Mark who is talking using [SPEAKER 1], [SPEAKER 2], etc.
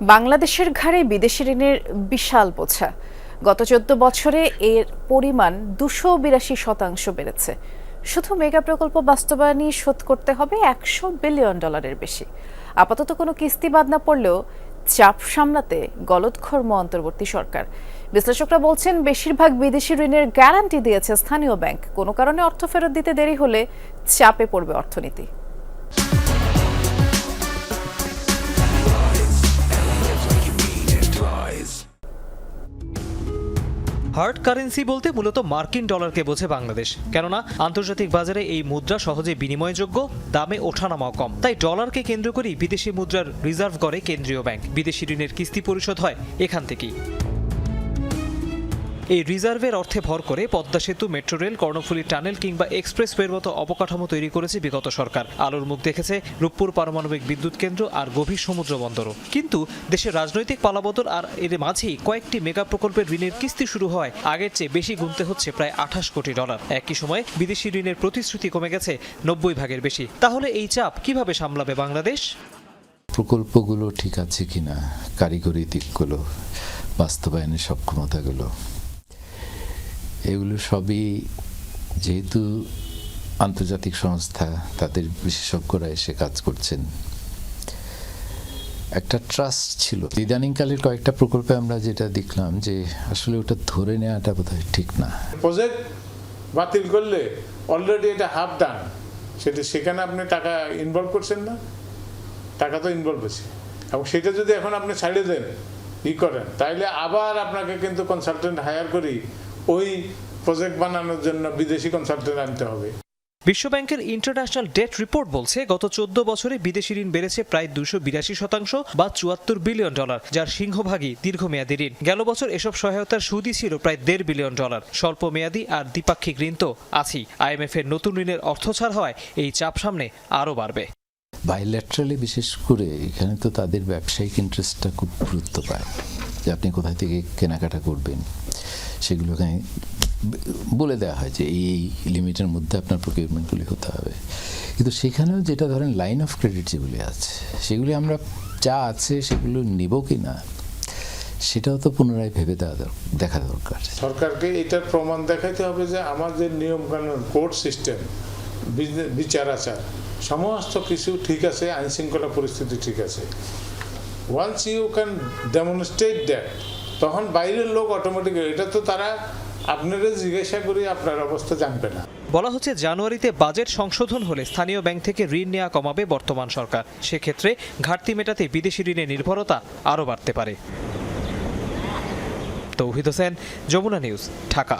[SPEAKER 1] বাংলাদেশের ঘাড়ে বিদেশি ঋণের বিশাল বোঝা। গত চোদ্দ বছরে এর পরিমাণ দুশো বিরাশি শতাংশ বেড়েছে। শুধু মেগা প্রকল্প বাস্তবায়নই শোধ করতে হবে একশো বিলিয়ন ডলারের বেশি। আপাতত কোনো কিস্তি বাদ না পড়লেও চাপ সামলাতে গলদঘর্ম অন্তর্বর্তী সরকার। বিশ্লেষকরা বলছেন, বেশিরভাগ বিদেশি ঋণের গ্যারান্টি দিয়েছে স্থানীয় ব্যাংক। কোনো কারণে অর্থ ফেরত দিতে দেরি হলে চাপে পড়বে অর্থনীতি।
[SPEAKER 2] হার্ড কারেন্সি বলতে মূলত মার্কিন ডলারকে বোঝে বাংলাদেশ। কেননা, আন্তর্জাতিক বাজারে এই মুদ্রা সহজে বিনিময়যোগ্য, দামে ওঠানামাও কম। তাই ডলারকে কেন্দ্র করেই বিদেশি মুদ্রার রিজার্ভ করে কেন্দ্রীয় ব্যাংক। বিদেশি ঋণের কিস্তি পরিশোধ হয় এখান থেকেই। এই রিজার্ভের অর্থে ভর করে পদ্মা সেতু, মেট্রো রেল, কর্ণফুলী টানেল কিংবা এক্সপ্রেসওয়ের মতো অবকাঠামো তৈরি করেছে বিগত সরকার। আলোর মুখ দেখেছে রূপপুর পারমাণবিক বিদ্যুৎ কেন্দ্র আর গভীর সমুদ্র বন্দরও। কিন্তু দেশের রাজনৈতিক পালাবদল আর এর মাঝেই কয়েকটি মেগা প্রকল্পের ঋণের কিস্তি শুরু হয়, আগের চেয়ে বেশি গুনতে হচ্ছে প্রায় আঠাশ কোটি ডলার। একই সময়ে বিদেশি ঋণের প্রতিশ্রুতি কমে গেছে নব্বই ভাগের বেশি। তাহলে এই চাপ কীভাবে সামলাবে বাংলাদেশ?
[SPEAKER 3] প্রকল্পগুলো ঠিক আছে কিনা, কারিগরি দিকগুলো, বাস্তবায়নের সক্ষমতাগুলো এগুলো সবই যেহেতু আন্তর্জাতিক সংস্থা, তাদের বিশেষজ্ঞরা এসে কাজ করছেন। একটা ট্রাস্ট ছিল। ইদানিংকালের কয়েকটা প্রকল্পে আমরা যেটা দেখলাম যে আসলে ওটা ধরে নেওয়াটা বোধহয় ঠিক না।
[SPEAKER 4] প্রজেক্ট বাতিল করলে অলরেডি এটা হাফ ডান সেটা সেখানে আপনি টাকা ইনভলভ করছেন না? টাকা তো ইনভলভ আছে। এবং সেটা যদি এখন আপনি ছাড়িয়ে দেন, ই করেন, তাইলে আবার আপনাকে কিন্তু কনসালটেন্ট হায়ার করি ওই প্রজেক্ট বানানোর জন্য বিদেশি কনসালটেন্ট আনতে হবে।
[SPEAKER 2] বিশ্বব্যাংকের ইন্টারন্যাশনাল ডেট রিপোর্ট বলছে গত চোদ্দ বছরে বিদেশি ঋণ বেড়েছে প্রায় দুশো বিরাশি শতাংশ বা চুয়াত্তর বিলিয়ন ডলার যার সিংহভাগই দীর্ঘমেয়াদী ঋণ। গেল বছর এসব সহায়তার সুদই ছিল প্রায় দেড় বিলিয়ন ডলার। স্বল্প মেয়াদী আর দ্বিপাক্ষিক ঋণ তো আছেই। আইএমএফ এর নতুন ঋণের অর্থ ছাড় হয় এই চাপ সামনে আরও বাড়বে।
[SPEAKER 3] বাইল্যাট্রালি বিশেষ করে এখানে তো তাদের ব্যবসায়িক ইন্টারেস্টটা খুব গুরুত্ব পায়। যে আপনি কোথা থেকে কেনাকাটা করবেন সেগুলো বলে দেওয়া হয় যে এই লিমিটের মধ্যে আপনার প্রকিউরমেন্টগুলি হতে হবে। কিন্তু সেখানেও যেটা ধরেন লাইন অফ ক্রেডিট যেগুলি আছে, সেগুলি আমরা যা আছে সেগুলো নিব কি না সেটাও তো পুনরায় ভেবে দেওয়া দেখা দরকার।
[SPEAKER 4] সরকারকে এটার প্রমাণ দেখাইতে হবে যে আমাদের নিয়মকানুন কোর্ট সিস্টেম বিচার আচার, সমস্ত কিছু ঠিক আছে, আইনশৃঙ্খলা পরিস্থিতি ঠিক আছে। Once you can demonstrate that তখন বাইরের লোক অটোমেটিক এটা তো তারা আপনারা জিজ্ঞাসা করি আপনার অবস্থা জানবে না।
[SPEAKER 2] বলা হচ্ছে জানুয়ারিতে বাজেট সংশোধন হলে স্থানীয় ব্যাংক থেকে ঋণ নেওয়া কমাবে বর্তমান সরকার। সেক্ষেত্রে ঘাটতি মেটাতে বিদেশি ঋণের নির্ভরতা আরও বাড়তে পারে। তৌহিদ হোসেন, যমুনা নিউজ, ঢাকা।